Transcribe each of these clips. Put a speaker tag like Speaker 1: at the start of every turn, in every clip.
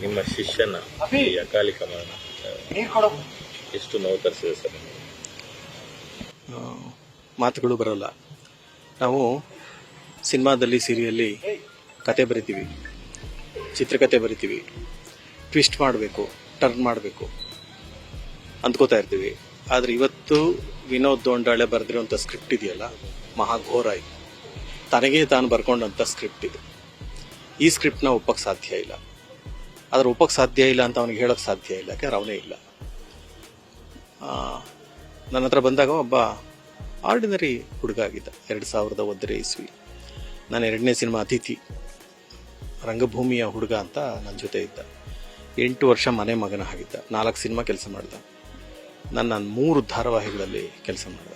Speaker 1: ನಿಮ್ಮ ಶಿಷ್ಯನ ಈ ಅಕಾಲಿಕ ಮರಣ ಎಷ್ಟು ನೋವು ತರಿಸಿದೆ ಸರ್?
Speaker 2: ಮಾತುಗಳು ಬರಲ್ಲ. ನಾವು ಸಿನಿಮಾದಲ್ಲಿ ಸೀರಿಯಲ್ಲಿ ಕತೆ ಬರಿತೀವಿ. ಚಿತ್ರಕತೆ ಬರಿತೀವಿ. ಟ್ವಿಸ್ಟ್ ಮಾಡಬೇಕು ಟರ್ನ್ ಮಾಡಬೇಕು. ಅಂದ್ಕೋತಾ ಇರ್ತೀವಿ. ಆದರೆ ಇವತ್ತು ವಿನೋದ್ ದೋಂಡಾಳೆ ಬರೆದಿರುವಂಥ ಸ್ಕ್ರಿಪ್ಟ್ ಇದೆಯಲ್ಲ ಮಹಾಘೋರ ಇದು ತನಗೇ ತಾನು ಬರ್ಕೊಂಡಂಥ ಸ್ಕ್ರಿಪ್ಟ್ ಇದು. ಈ ಸ್ಕ್ರಿಪ್ಟ್ನ ಒಪ್ಪಕ್ಕೆ ಸಾಧ್ಯ ಇಲ್ಲ. ಆದ್ರೆ ಒಪ್ಪಕ್ಕೆ ಸಾಧ್ಯ ಇಲ್ಲ ಅಂತ ಅವನಿಗೆ ಹೇಳೋಕ್ಕೆ ಸಾಧ್ಯ ಇಲ್ಲ ಯಾಕಂದ್ರೆ ಅವನೇ ಇಲ್ಲ. ನನ್ನ ಹತ್ರ ಬಂದಾಗ ಒಬ್ಬ ಆರ್ಡಿನರಿ ಹುಡುಗ ಆಗಿದ್ದ ಎರಡು ಸಾವಿರದ ಒಂದರೇ ಇಸ್ವಿ. ನಾನು ಎರಡನೇ ಸಿನಿಮಾ ಅತಿಥಿ ರಂಗಭೂಮಿಯ ಹುಡುಗ ಅಂತ ನನ್ನ ಜೊತೆ ಇದ್ದ. ಎಂಟು ವರ್ಷ ಮನೆ ಮಗನ ಆಗಿದ್ದ ನಾಲ್ಕು ಸಿನಿಮಾ ಕೆಲಸ ಮಾಡ್ದ. ನನ್ನ ಮೂರು ಧಾರಾವಾಹಿಗಳಲ್ಲಿ ಕೆಲಸ ಮಾಡಿದೆ.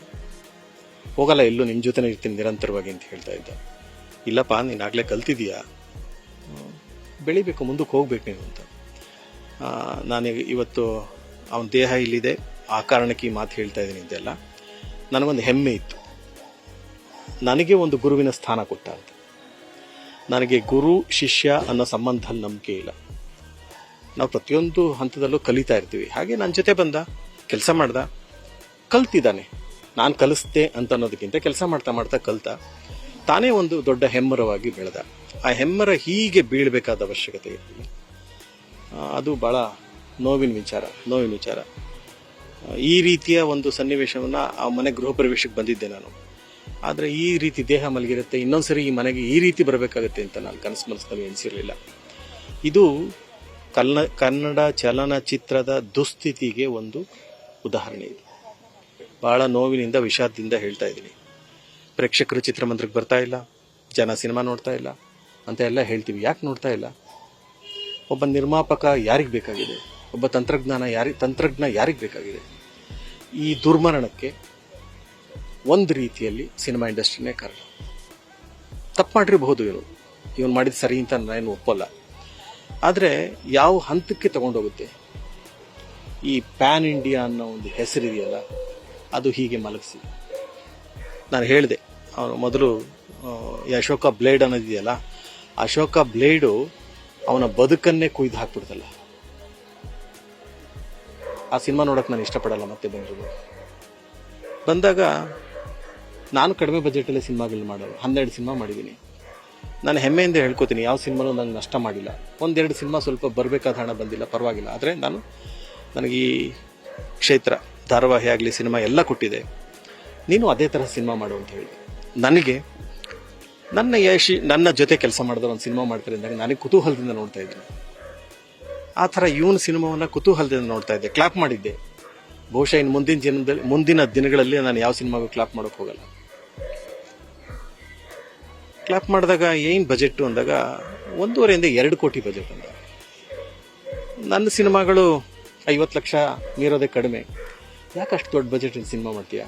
Speaker 2: ಹೋಗಲ್ಲ ಎಲ್ಲೂ ನಿಮ್ಮ ಜೊತೆನೇ ಇರ್ತೀನಿ ನಿರಂತರವಾಗಿ ಅಂತ ಹೇಳ್ತಾ ಇದ್ದ. ಇಲ್ಲಪ್ಪ ನೀನು ಆಗಲೇ ಕಲ್ತಿದೀಯಾ ಹ್ಮ್, ಬೆಳಿಬೇಕು, ಮುಂದಕ್ಕೆ ಹೋಗ್ಬೇಕು ನೀವು ಅಂತ. ನಾನು ಇವತ್ತು ಅವನ ದೇಹ ಇಲ್ಲಿದೆ. ಆ ಕಾರಣಕ್ಕೆ ಈ ಮಾತು ಹೇಳ್ತಾ ಇದ್ದೀನಿ ಇದೆಲ್ಲ. ನನಗೊಂದು ಹೆಮ್ಮೆ ಇತ್ತು. ನನಗೆ ಒಂದು ಗುರುವಿನ ಸ್ಥಾನ ಕೊಟ್ಟ ಅಂತ. ನನಗೆ ಗುರು, ಶಿಷ್ಯ ಅನ್ನೋ ಸಂಬಂಧದಲ್ಲಿ ನಂಬಿಕೆ ಇಲ್ಲ. ನಾವು ಪ್ರತಿಯೊಂದು ಹಂತದಲ್ಲೂ ಕಲಿತಾ ಇರ್ತೀವಿ. ಹಾಗೆ ನನ್ನ ಜೊತೆ ಬಂದ, ಕೆಲಸ ಮಾಡ್ದ, ಕಲ್ತಿದ್ದಾನೆ. ನಾನು ಕಲಿಸ್ದೆ ಅಂತ ಅನ್ನೋದಕ್ಕಿಂತ ಕೆಲಸ ಮಾಡ್ತಾ ಮಾಡ್ತಾ ಕಲ್ತ, ತಾನೇ ಒಂದು ದೊಡ್ಡ ಹೆಮ್ಮರವಾಗಿ ಬೆಳೆದ. ಆ ಹೆಮ್ಮರ ಹೀಗೆ ಬೀಳಬೇಕಾದ ಅವಶ್ಯಕತೆ ಇರಲಿಲ್ಲ ಅದು ಭಾಳ ನೋವಿನ ವಿಚಾರ ನೋವಿನ ವಿಚಾರ. ಈ ರೀತಿಯ ಒಂದು ಸನ್ನಿವೇಶವನ್ನು ಆ ಮನೆ ಗೃಹ ಪ್ರವೇಶಕ್ಕೆ ಬಂದಿದ್ದೆ ನಾನು. ಆದರೆ ಈ ರೀತಿ ದೇಹ ಮಲಗಿರುತ್ತೆ, ಇನ್ನೊಂದ್ಸರಿ ಈ ಮನೆಗೆ ಈ ರೀತಿ ಬರಬೇಕಾಗುತ್ತೆ ಅಂತ ನಾನು ಕನಸು ಮನಸ್ಸಿನಲ್ಲಿ ಎನಿಸಿರಲಿಲ್ಲ ಇದು ಕನ್ನ ಕನ್ನಡ ಚಲನಚಿತ್ರದ ದುಸ್ಥಿತಿಗೆ ಒಂದು ಉದಾಹರಣೆ ಇದು. ಭಾಳ ನೋವಿನಿಂದ, ವಿಷಾದದಿಂದ ಹೇಳ್ತಾ ಇದ್ದೀನಿ. ಪ್ರೇಕ್ಷಕರು ಚಿತ್ರಮಂದಿರಕ್ಕೆ ಬರ್ತಾ ಇಲ್ಲ, ಜನ ಸಿನಿಮಾ ನೋಡ್ತಾ ಇಲ್ಲ ಅಂತ ಎಲ್ಲ ಹೇಳ್ತೀವಿ. ಯಾಕೆ ನೋಡ್ತಾ ಇಲ್ಲ? ಒಬ್ಬ ನಿರ್ಮಾಪಕ ಯಾರಿಗೆ ಬೇಕಾಗಿದೆ? ಒಬ್ಬ ತಂತ್ರಜ್ಞಾನ ಯಾರಿ, ತಂತ್ರಜ್ಞ ಯಾರಿಗೆ ಬೇಕಾಗಿದೆ? ಈ ದುರ್ಮರಣಕ್ಕೆ ಒಂದು ರೀತಿಯಲ್ಲಿ ಸಿನಿಮಾ ಇಂಡಸ್ಟ್ರಿನೇ ಕಾರಣ. ತಪ್ಪು ಮಾಡಿರಬಹುದು ಇವರು. ಇವನು ಮಾಡಿದ ಸರಿ ಅಂತ ನಾನು ಒಪ್ಪಲ್ಲ. ಆದರೆ ಯಾವ ಹಂತಕ್ಕೆ ತಗೊಂಡೋಗುತ್ತೆ? ಈ ಪ್ಯಾನ್ ಇಂಡಿಯಾ ಅನ್ನೋ ಒಂದು ಹೆಸರಿದೆಯಲ್ಲ, ಅದು ಹೀಗೆ ಮಲಗಿಸಿ. ನಾನು ಹೇಳಿದೆ, ಅವನು ಮೊದಲು ಈ ಅಶೋಕ ಬ್ಲೇಡ್ ಅನ್ನೋದಿದೆಯಲ್ಲ ಅಶೋಕ ಬ್ಲೇಡು ಅವನ ಬದುಕನ್ನೇ ಕುಯ್ದು ಹಾಕ್ಬಿಡ್ತಲ್ಲ. ಆ ಸಿನಿಮಾ ನೋಡೋಕೆ ನಾನು ಇಷ್ಟಪಡಲ್ಲ ಮತ್ತೆ ಬಂದ್ರು ಬಂದಾಗ ನಾನು ಕಡಿಮೆ ಬಜೆಟಲ್ಲೇ ಸಿನಿಮಾಗಳು ಮಾಡೋದು. ಹನ್ನೆರಡು ಸಿನಿಮಾ ಮಾಡಿದ್ದೀನಿ ನಾನು ಹೆಮ್ಮೆಯಿಂದ ಹೇಳ್ಕೊತೀನಿ, ಯಾವ ಸಿನಿಮಾನೂ ನಂಗೆ ನಷ್ಟ ಮಾಡಿಲ್ಲ. ಒಂದೆರಡು ಸಿನಿಮಾ ಸ್ವಲ್ಪ ಬರಬೇಕಾದ ಹಣ ಬಂದಿಲ್ಲ, ಪರವಾಗಿಲ್ಲ. ಆದರೆ ನಾನು ನನಗೆ ಈ ಕ್ಷೇತ್ರ, ಧಾರಾವಾಹಿ ಆಗಲಿ, ಸಿನಿಮಾ ಎಲ್ಲ ಕೊಟ್ಟಿದೆ. ನೀನು ಅದೇ ಥರ ಸಿನಿಮಾ ಮಾಡು ಅಂತ ಹೇಳಿ ನನಗೆ ನನ್ನ ಯಶಿ, ನನ್ನ ಜೊತೆ ಕೆಲಸ ಮಾಡಿದ್ರೆ ಒಂದು ಸಿನಿಮಾ ಮಾಡ್ತಾರೆ ಅಂದಾಗ ನನಗೆ ಕುತೂಹಲದಿಂದ ನೋಡ್ತಾ ಇದ್ದೆ. ಆ ಥರ ಇವನ ಸಿನಿಮಾವನ್ನು ಕುತೂಹಲದಿಂದ ನೋಡ್ತಾ ಇದ್ದೆ. ಕ್ಲಾಪ್ ಮಾಡಿದ್ದೆ. ಬಹುಶಃ ಇನ್ನು ಮುಂದಿನ ಜನದಲ್ಲಿ ಮುಂದಿನ ದಿನಗಳಲ್ಲಿ ನಾನು ಯಾವ ಸಿನಿಮಾಗೂ ಕ್ಲಾಪ್ ಮಾಡೋಕೆ ಹೋಗಲ್ಲ. ಕ್ಲಾಪ್ ಮಾಡಿದಾಗ ಏನು ಬಜೆಟ್ಟು ಅಂದಾಗ ಒಂದೂವರೆಯಿಂದ ಎರಡು ಕೋಟಿ ಬಜೆಟ್ ಅಂದ. ನನ್ನ ಸಿನಿಮಾಗಳು ಐವತ್ತು ಲಕ್ಷ ಮೀರೋದೇ ಕಡಿಮೆ. ಯಾಕೆ ಅಷ್ಟು ದೊಡ್ಡ ಬಜೆಟ್ ಸಿನಿಮಾ ಮಾಡ್ತೀಯಾ?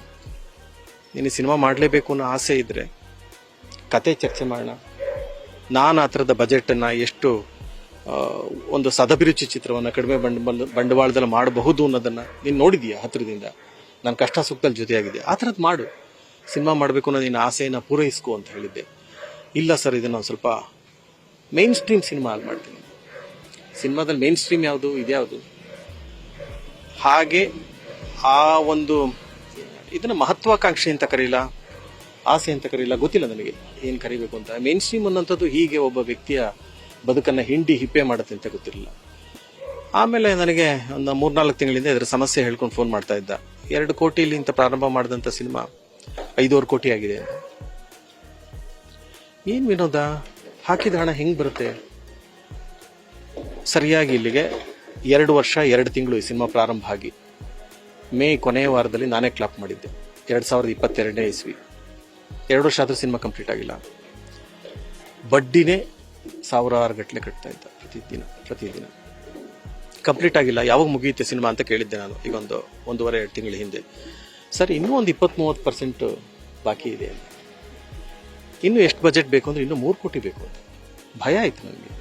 Speaker 2: ನೀನು ಸಿನಿಮಾ ಮಾಡಲೇಬೇಕು ಅನ್ನೋ ಆಸೆ ಇದ್ದರೆ ಕತೆ ಚರ್ಚೆ ಮಾಡೋಣ. ನಾನು ಆ ಥರದ ಬಜೆಟನ್ನು ಎಷ್ಟು ಒಂದು ಸದಭಿರುಚಿ ಚಿತ್ರವನ್ನು ಕಡಿಮೆ ಬಂಡವಾಳ ಬಂಡವಾಳದಲ್ಲಿ ಮಾಡಬಹುದು ಅನ್ನೋದನ್ನು ನೀನು ನೋಡಿದೀಯಾ ಹತ್ತಿರದಿಂದ. ನನ್ನ ಕಷ್ಟ ಸುಖದಲ್ಲಿ ಜೊತೆಯಾಗಿದೆ ಆ ಥರದ್ದು ಮಾಡು. ಸಿನಿಮಾ ಮಾಡಬೇಕು ಅನ್ನೋ ನಿನ್ನ ಆಸೆಯನ್ನು ಪೂರೈಸ್ಕೊ ಅಂತ ಹೇಳಿದ್ದೆ. ಇಲ್ಲ ಸರ್, ಇದನ್ನು ಒಂದು ಸ್ವಲ್ಪ ಮೇನ್ ಸ್ಟ್ರೀಮ್ ಸಿನಿಮಾ ಆಗಿ ಮಾಡ್ತೀನಿ. ಸಿನಿಮಾದಲ್ಲಿ ಮೇನ್ ಸ್ಟ್ರೀಮ್ ಯಾವುದು, ಇದ್ಯಾವುದು? ಹಾಗೆ ಆ ಒಂದು ಇದನ್ನು ಮಹತ್ವಾಕಾಂಕ್ಷೆ ಅಂತ ಕರೀಲ? ಆಸೆ ಅಂತ ಕರೀಲ್ಲ ಗೊತ್ತಿಲ್ಲ ನನಗೆ ಏನು ಕರಿಬೇಕು ಅಂತ. ಮೇನ್ ಸ್ಟ್ರೀಮ್ ಅನ್ನೋಂಥದ್ದು ಹೀಗೆ ಒಬ್ಬ ವ್ಯಕ್ತಿಯ ಬದುಕನ್ನು ಹಿಂಡಿ ಹಿಪ್ಪೆ ಮಾಡುತ್ತೆ ಅಂತ ಗೊತ್ತಿರಲಿಲ್ಲ. ಆಮೇಲೆ ನನಗೆ ಒಂದು ಮೂರ್ನಾಲ್ಕು ತಿಂಗಳಿಂದ ಇದರ ಸಮಸ್ಯೆ ಹೇಳ್ಕೊಂಡು ಫೋನ್ ಮಾಡ್ತಾ ಇದ್ದ. ಎರಡು ಕೋಟಿಲಿ ಪ್ರಾರಂಭ ಮಾಡಿದಂಥ ಸಿನಿಮಾ ಐದೂವರೆ ಕೋಟಿ ಆಗಿದೆ ಏನ್ ವಿನೋದ? ಹಾಕಿದ ಹಣ ಹೆಂಗ್ ಬರುತ್ತೆ? ಸರಿಯಾಗಿ ಇಲ್ಲಿಗೆ ಎರಡು ವರ್ಷ, ಎರಡು ತಿಂಗಳು ಈ ಸಿನಿಮಾ ಪ್ರಾರಂಭ ಆಗಿ. ಮೇ ಕೊನೆಯ ವಾರದಲ್ಲಿ ನಾನೇ ಕ್ಲಾಪ್ ಮಾಡಿದ್ದೆ. ಎರಡು ಸಾವಿರದ ಇಪ್ಪತ್ತೆರಡನೇ ಇಸ್ವಿ. ಎರಡು ವರ್ಷ ಆದರೂ ಸಿನಿಮಾ ಕಂಪ್ಲೀಟ್ ಆಗಿಲ್ಲ. ಬಡ್ಡಿನೇ ಸಾವಿರಾರು ಗಟ್ಟಲೆ ಕಟ್ತಾ ಇದ್ದ ಪ್ರತಿದಿನ ಪ್ರತಿದಿನ. ಕಂಪ್ಲೀಟ್ ಆಗಿಲ್ಲ. ಯಾವಾಗ ಮುಗಿಯುತ್ತೆ ಸಿನಿಮಾ ಅಂತ ಕೇಳಿದ್ದೆ ನಾನು. ಈಗ ಒಂದು ಒಂದೂವರೆ ಎರಡು ತಿಂಗಳ ಹಿಂದೆ. ಸರ್, ಇನ್ನೂ ಒಂದು ಇಪ್ಪತ್ತ್ ಮೂವತ್ತು ಪರ್ಸೆಂಟ್ ಬಾಕಿ ಇದೆ ಅಂತ. ಇನ್ನು ಎಷ್ಟು ಬಜೆಟ್ ಬೇಕು ಅಂದರೆ ಇನ್ನೂ ಮೂರು ಕೋಟಿ ಬೇಕು ಅಂತ. ಭಯ ಆಯಿತು ನನಗೆ.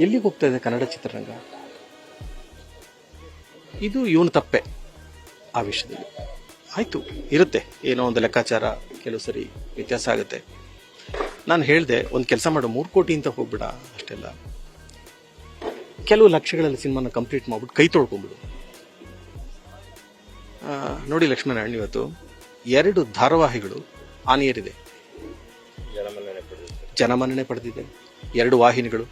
Speaker 2: ಎಲ್ಲಿಗೆ ಹೋಗ್ತಾ ಇದೆ ಕನ್ನಡ ಚಿತ್ರರಂಗ? ಇದು ಇವನು ತಪ್ಪೆ ಆ ವಿಷಯದಲ್ಲಿ. ಆಯ್ತು, ಇರುತ್ತೆ. ಏನೋ ಒಂದು ಲೆಕ್ಕಾಚಾರ, ಕೆಲವು ಸರಿ ವ್ಯತ್ಯಾಸ ಆಗುತ್ತೆ. ನಾನು ಹೇಳಿದೆ, ಒಂದು ಕೆಲಸ ಮಾಡು, ಮೂರು ಕೋಟಿ ಅಂತ ಹೋಗ್ಬಿಡ, ಅಷ್ಟೆಲ್ಲ. ಕೆಲವು ಲಕ್ಷಗಳಲ್ಲಿ ಸಿನಿಮಾನ ಕಂಪ್ಲೀಟ್ ಮಾಡ್ಬಿಟ್ಟು ಕೈ ತೊಳ್ಕೊಂಬಿಡು. ನೋಡಿ ಲಕ್ಷ್ಮಣ್ ಇವತ್ತು, ಎರಡು ಧಾರಾವಾಹಿಗಳು ಆನಿಯರಿದೆ.
Speaker 1: ಜನಮನ್ನಣೆ ಪಡೆದಿದೆ,
Speaker 2: ಎರಡು ವಾಹಿನಿಗಳು.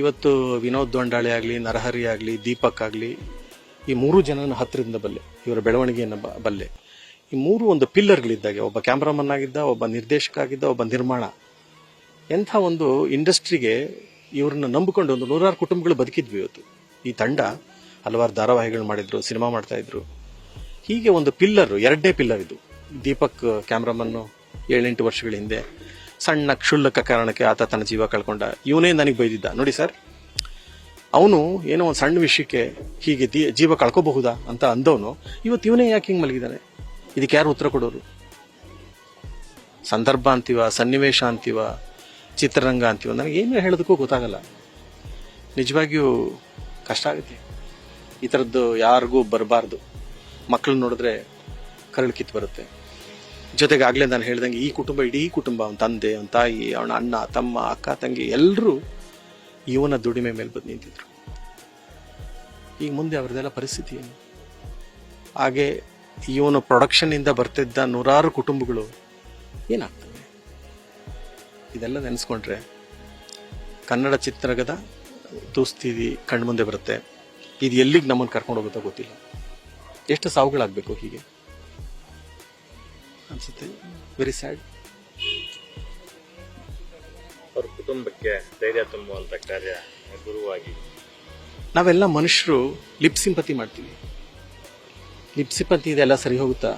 Speaker 2: ಇವತ್ತು ವಿನೋದ್ ದೊಂಡಾಳೆ ಆಗಲಿ, ನರಹರಿ ಆಗಲಿ, ದೀಪಕ್ ಆಗಲಿ ಈ ಮೂರು ಜನನ ಹತ್ತಿರದಿಂದ ಬಲ್ಲೆ, ಇವರ ಬೆಳವಣಿಗೆಯನ್ನು ಬಲ್ಲೆ. ಈ ಮೂರು ಒಂದು ಪಿಲ್ಲರ್ಗಳಿದ್ದಾಗೆ, ಒಬ್ಬ ಕ್ಯಾಮ್ರಾಮನ್ ಆಗಿದ್ದ, ಒಬ್ಬ ನಿರ್ದೇಶಕ ಆಗಿದ್ದ, ಒಬ್ಬ ನಿರ್ಮಾಣ. ಎಂಥ ಒಂದು ಇಂಡಸ್ಟ್ರಿಗೆ ಇವ್ರನ್ನ ನಂಬಿಕೊಂಡು ಒಂದು ನೂರಾರು ಕುಟುಂಬಗಳು ಬದುಕಿದ್ವಿ ಇವತ್ತು. ಈ ತಂಡ ಹಲವಾರು ಧಾರಾವಾಹಿಗಳು ಮಾಡಿದ್ರು, ಸಿನಿಮಾ ಮಾಡ್ತಾ ಇದ್ರು. ಹೀಗೆ ಒಂದು ಪಿಲ್ಲರ್ ಎರಡನೇ ಪಿಲ್ಲರ್ ಇದು. ದೀಪಕ್, ಕ್ಯಾಮ್ರಾಮನ್ನು ಏಳೆಂಟು ವರ್ಷಗಳ ಹಿಂದೆ, ಸಣ್ಣ ಕ್ಷುಲ್ಲಕ ಕಾರಣಕ್ಕೆ ಆತ ತನ್ನ ಜೀವ ಕಳ್ಕೊಂಡ. ಇವನೇ ನನಗೆ ಬೈದಿದ್ದ. ನೋಡಿ ಸರ್ ಅವನು ಏನೋ ಒಂದು ಸಣ್ಣ ವಿಷಯಕ್ಕೆ ಹೀಗೆ ಜೀವ ಕಳ್ಕೋಬಹುದಾ ಅಂತ ಅಂದವನು, ಇವತ್ತು ಇವನೇ ಯಾಕೆ ಹಿಂಗೆ ಮಲಗಿದ್ದಾನೆ ಇದಕ್ಕೆ ಯಾರು ಉತ್ತರ ಕೊಡೋರು? ಸಂದರ್ಭ ಅಂತೀವ, ಸನ್ನಿವೇಶ ಅಂತೀವ, ಚಿತ್ರರಂಗ ಅಂತೀವ? ನನಗೆ ಏನು ಹೇಳೋದಕ್ಕೂ ಗೊತ್ತಾಗಲ್ಲ. ನಿಜವಾಗಿಯೂ ಕಷ್ಟ ಆಗುತ್ತೆ. ಈ ಥರದ್ದು ಯಾರಿಗೂ ಬರಬಾರ್ದು. ಮಕ್ಕಳು ನೋಡಿದ್ರೆ ಕರಳು ಕಿತ್ತು ಬರುತ್ತೆ. ಜೊತೆಗೆ ಆಗಲೇ ನಾನು ಹೇಳ್ದಂಗೆ ಈ ಕುಟುಂಬ, ಇಡೀ ಕುಟುಂಬ, ಅವನ ತಂದೆ, ಅವನ ತಾಯಿ, ಅವನ ಅಣ್ಣ, ತಮ್ಮ, ಅಕ್ಕ, ತಂಗಿ ಎಲ್ಲರೂ ಇವನ ದುಡಿಮೆ ಮೇಲೆ ಬಂದು ನಿಂತಿದ್ರು. ಈಗ ಮುಂದೆ ಅವ್ರದ್ದೆಲ್ಲ ಪರಿಸ್ಥಿತಿ ಏನು? ಹಾಗೆ ಇವನು ಪ್ರೊಡಕ್ಷನ್ನಿಂದ ಬರ್ತಿದ್ದ ನೂರಾರು ಕುಟುಂಬಗಳು ಏನಾಗ್ತವೆ? ಇದೆಲ್ಲ ನೆನೆಸ್ಕೊಂಡ್ರೆ ಕನ್ನಡ ಚಿತ್ರಗದ ದೋಸ್ತಿದಿ ಕಣ್ಮುಂದೆ ಬರುತ್ತೆ. ಇದು ಎಲ್ಲಿಗೆ ನಮ್ಮನ್ನು ಕರ್ಕೊಂಡು ಹೋಗುತ್ತೋ ಗೊತ್ತಿಲ್ಲ. ಎಷ್ಟು ಸಾವುಗಳಾಗಬೇಕು ಹೀಗೆ? ಅನ್ಸುತ್ತೆ. ವೆರಿ ಸ್ಯಾಡ್
Speaker 1: ಕುಟುಂಬಕ್ಕೆ ಧೈರ್ಯ ತುಂಬುವಂತ ಕಾರ್ಯ ಗುರುವಾಗಿ.
Speaker 2: ನಾವೆಲ್ಲ ಮನುಷ್ಯರು ಲಿಪ್ ಸಿಂಪತಿ ಮಾಡ್ತೀವಿ. ಲಿಪ್ ಸಿಂಪತಿ ಇದೆಲ್ಲ ಸರಿ ಹೋಗುತ್ತಾ?